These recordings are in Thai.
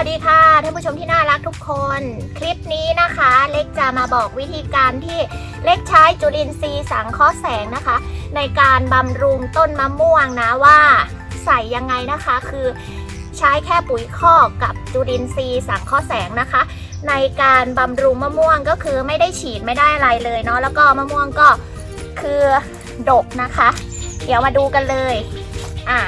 วัสดีค่ะท่านผู้ชมที่น่ารักทุกคน คลิปนี้นะคะ เล็กจะมาบอกวิธีการที่เล็กใช้จุลินทรีย์สังเคราะห์แสงนะคะ ในการบำรุงต้นมะม่วงนะว่าใส่ยังไงนะคะ คือใช้แค่ปุ๋ยคอกกับจุลินทรีย์สังเคราะห์แสงนะคะ ในการบำรุงมะม่วงก็คือไม่ได้ฉีดไม่ได้อะไรเลยเนาะแล้วก็มะม่วงก็คือดกนะคะ เดี๋ยวมาดูกันเลยอะ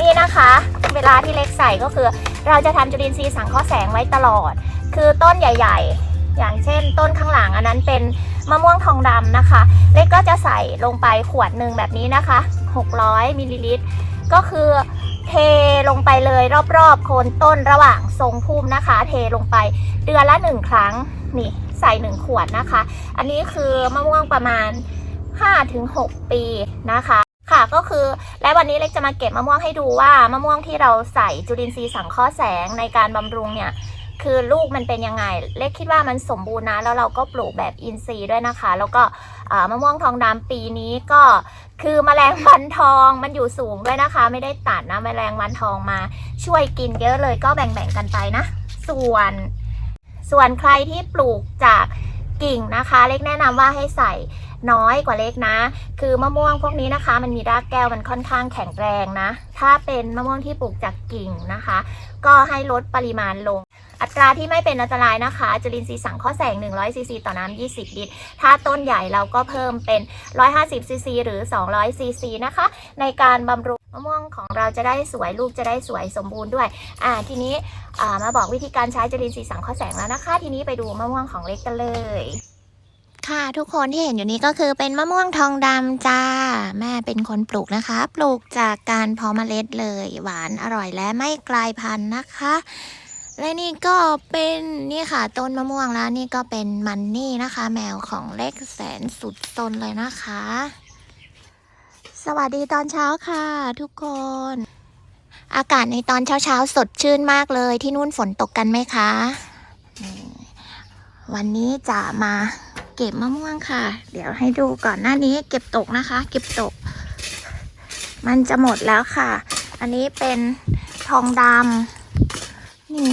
นี่นะคะ เวลาที่เล็กใส่ก็คือ เราจะทำจุลินทรีย์สังเคราะห์แสงไว้ตลอด คือต้นใหญ่ ๆ อย่างเช่น ต้นข้างหลังอันนั้นเป็นมะม่วงทองดำนะคะ เล็กก็จะใส่ลงไปขวดหนึ่งแบบนี้นะคะ 600มิลลิลิตรก็คือเทลงไปเลยรอบๆโคนต้นระหว่างทรงพุ่มนะคะ เทลงไปเดือนละหนึ่งครั้งนี่ใส่หนึ่งขวดนะคะ อันนี้คือมะม่วงประมาณ 5-6 ปีนะคะ ค่ะก็คือและวันนี้เล็กจะมาเก็บมะม่วงให้ดูว่ามะม่วงที่เราใส่จุลินทรีย์สังเคราะห์แสงในการบำรุงเนี่ยคือลูกมันเป็นยังไง เล็กคิดว่ามันสมบูรณ์นะ แล้วเราก็ปลูกแบบอินทรีย์ด้วยนะคะ แล้วก็มะม่วงทองดำปีนี้ก็คือแมลงวันทองมันอยู่สูงด้วยนะคะ ไม่ได้ตัดนะแมลงวันทองมา ช่วยกินเยอะเลยก็แบ่งๆกันไปนะ ส่วน ส่วนใครที่ปลูกจาก กิ่งนะคะ เล็กแนะนำว่าให้ใส่น้อยกว่าเล็กนะ คือมะม่วงพวกนี้นะคะ มันมีรากแก้วมันค่อนข้างแข็งแรงนะ ถ้าเป็นมะม่วงที่ปลูกจากกิ่งนะคะ ก็ให้ลดปริมาณลง อัตราที่ไม่เป็นอันตรายนะคะ จุลินทรีย์สังเคราะห์แสง 100ซีซีต่อน้ำ20 ลิตร ถ้าต้นใหญ่เราก็เพิ่มเป็น 150ซีซีหรือ 200ซีซีนะคะ ในการบำรุง มะม่วงของเราจะได้สวยลูกจะได้สวยสมบูรณ์ด้วย อ่าทีนี้มาบอกวิธีการใช้จุลินทรีย์สังเคราะห์แสงแล้วนะคะ ทีนี้ไปดูมะม่วงของเล็กกันเลยค่ะทุกคนที่เห็นอยู่นี้ก็คือเป็นมะม่วงทองดำจ้า แม่เป็นคนปลูกนะคะ ปลูกจากการเพาะเมล็ดเลย หวานอร่อยและไม่กลายพันธุ์นะคะ และนี่ก็เป็นนี่ค่ะต้นมะม่วงแล้วนี่ก็เป็นมันนี่นะคะ แมวของเล็กแสนสุดซนเลยนะคะ สวัสดีตอนเช้าค่ะทุกคน อากาศในตอนเช้าเช้าสดชื่นมากเลยที่นู่นฝนตกกันไหมคะ วันนี้จะมาเก็บมะม่วงค่ะ เดี๋ยวให้ดูก่อนหน้านี้เก็บตกนะคะ เก็บตก มันจะหมดแล้วค่ะ อันนี้เป็นทองดำนี่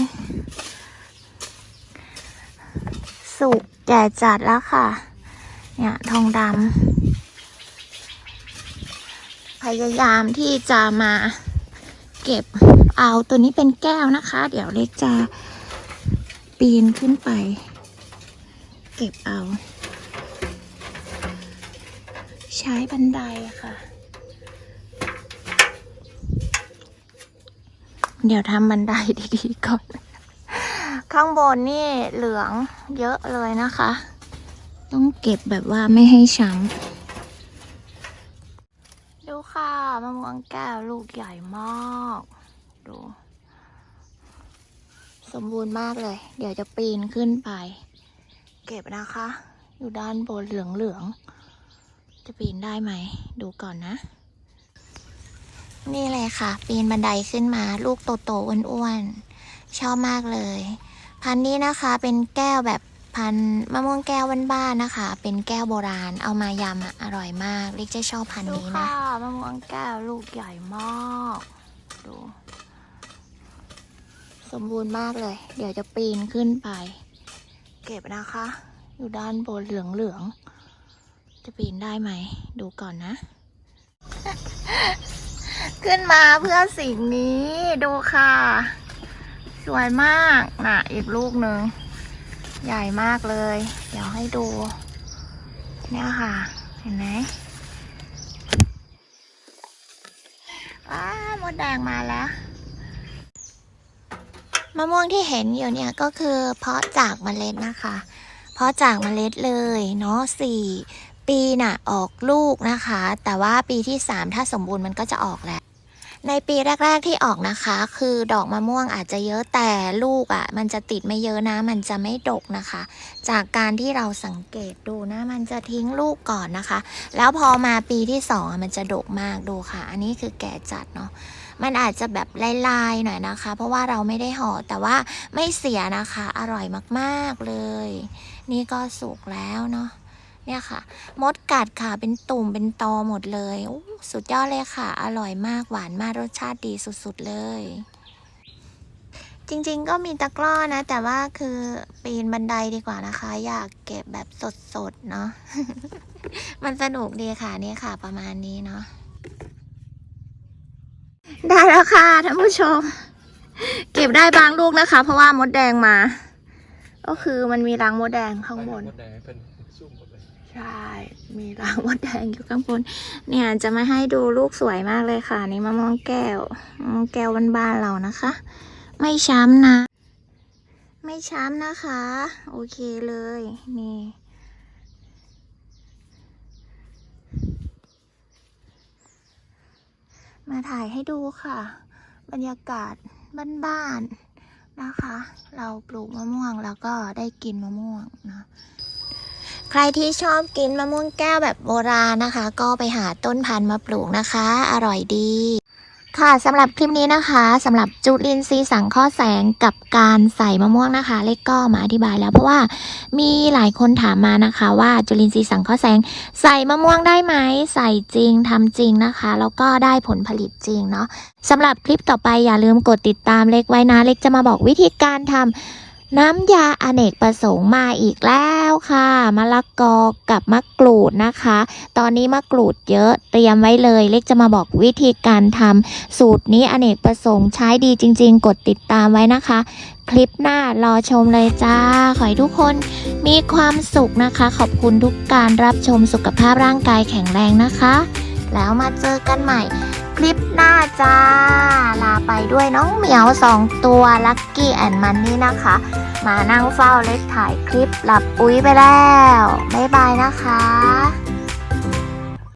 สุกแก่จัดแล้วค่ะ เนี่ยทองดำ ยายามที่จะมาเก็บเอาตัวนี้เป็นแก้วนะคะ เดี๋ยวเล็กจะปีนขึ้นไป เก็บเอา ใช้บันไดค่ะ เดี๋ยวทำบันไดดีๆก่อน ข้างบนนี่เหลืองเยอะเลยนะคะ ต้องเก็บแบบว่าไม่ให้ช้ำดูค่ะ มะม่วงแก้วลูกใหญ่มาก ดู สมบูรณ์มากเลย เดี๋ยวจะปีนขึ้นไป เก็บนะคะ อยู่ด้านบนเหลืองๆจะปีนได้ไหม ดูก่อนนะ นี่เลยค่ะ ปีนบันไดขึ้นมา ลูกโตๆอ้วนๆชอบมากเลย พันนี้นะคะเป็นแก้วแบบ พันธุ์มะม่วงแก้วบ้านๆนะคะ เป็นแก้วโบราณ เอามายำอะอร่อยมากเล็กจะชอบพันธุ์นี้นะมะม่วงแก้วลูกใหญ่มากดูสมบูรณ์มากเลย เดี๋ยวจะปีนขึ้นไป เก็บนะคะ อยู่ด้านบนเหลืองๆ จะปีนได้ไหม ดูก่อนนะ ขึ้นมาเพื่อสิ่งนี้ดูค่ะ สวยมาก น่ะ อีกลูกหนึ่ง ใหญ่มากเลย เดี๋ยวให้ดู เนี่ยค่ะ เห็นไหมว้ามดแดงมาแล้ว มะม่วงที่เห็นอยู่เนี่ยก็คือเพาะจากเมล็ดนะคะ เพาะจากเมล็ดเลยเนาะสี่ปีน่ะออกลูกนะคะ แต่ว่าปีที่สามถ้าสมบูรณ์มันก็จะออกแหละ ในปีแรก ๆที่ออกนะคะ คือดอกมะม่วงอาจจะเยอะแต่ลูกอะ่ะ มันจะติดไม่เยอะนะ มันจะไม่ดกนะคะ จากการที่เราสังเกตดูนะ มันจะทิ้งลูกก่อนนะคะ แล้วพอมาปีที่สองมันจะดกมากดูค่ะ อันนี้คือแก่จัดเนาะมันอาจจะแบบลายๆหน่อยนะคะ เพราะว่าเราไม่ได้ห่อแต่ว่าไม่เสียนะคะ อร่อยมากๆเลย นี่ก็สุกแล้วเนาะ เนี่ยค่ะ มดกัดค่ะเป็นตุ่มเป็นตอหมดเลย สุดยอดเลยค่ะ อร่อยมากหวานมากรสชาติดีสุดๆเลย จริงๆก็มีตะกร้อนะ แต่ว่าคือปีนบันไดดีกว่านะคะ อยากเก็บแบบสดๆ เนาะมันสนุกดีค่ะนี่ค่ะ ประมาณนี้เนาะได้แล้วค่ะท่านผู้ชม เก็บได้บางลูกนะคะ เพราะว่ามดแดงมา ก็คือมันมีรังมดแดงข้างบนมดแดงให้เป็นซุ่มหมดเลย ใช่ มีรังมดแดงอยู่ข้างบน เนี่ยจะมาให้ดูลูกสวยมากเลยค่ะ นี่มะม่วงแก้วมะม่วงแก้วบ้านๆเรานะคะ ไม่ช้ำนะ ไม่ช้ำนะคะ โอเคเลย นี่มาถ่ายให้ดูค่ะ บรรยากาศบ้านๆนะคะ เราปลูกมะม่วงแล้วก็ได้กินมะม่วงนะ ใครที่ชอบกินมะม่วงแก้วแบบโบราณนะคะ ก็ไปหาต้นพันธุ์มาปลูกนะคะ อร่อยดี ค่ะสำหรับคลิปนี้นะคะสำหรับจุลินทรีย์สังเคราะห์แสงกับการใส่มะม่วงนะคะ เล็กก็มาอธิบายแล้วเพราะว่ามีหลายคนถามมานะคะว่าจุลินทรีย์สังเคราะห์แสง ใส่มะม่วงได้ไหมใส่จริงทำจริงนะคะ แล้วก็ได้ผลผลิตจริงเนาะสำหรับคลิปต่อไปอย่าลืมกดติดตามเล็กไว้นะเล็กจะมาบอกวิธีการทำ น้ำยาอเนกประสงค์มาอีกแล้วค่ะมะละกอกับมะกรูดนะคะ ตอนนี้มะกรูดเยอะเตรียมไว้เลย เล็กจะมาบอกวิธีการทำสูตรนี้อเนกประสงค์ใช้ดีจริง ๆ กดติดตามไว้นะคะ คลิปหน้ารอชมเลยจ้า ขอให้ทุกคนมีความสุขนะคะ ขอบคุณทุกการรับชมสุขภาพร่างกายแข็งแรงนะคะ แล้วมาเจอกันใหม่ ลิปหน้าจ้า ลาไปด้วยน้องเหมียวสองตัวลักกี้แอนมันนี่นะคะ มานั่งเฝ้าเล็กถ่ายคลิปหลับปุ๋ยไปแล้ว บ๊ายบายนะคะ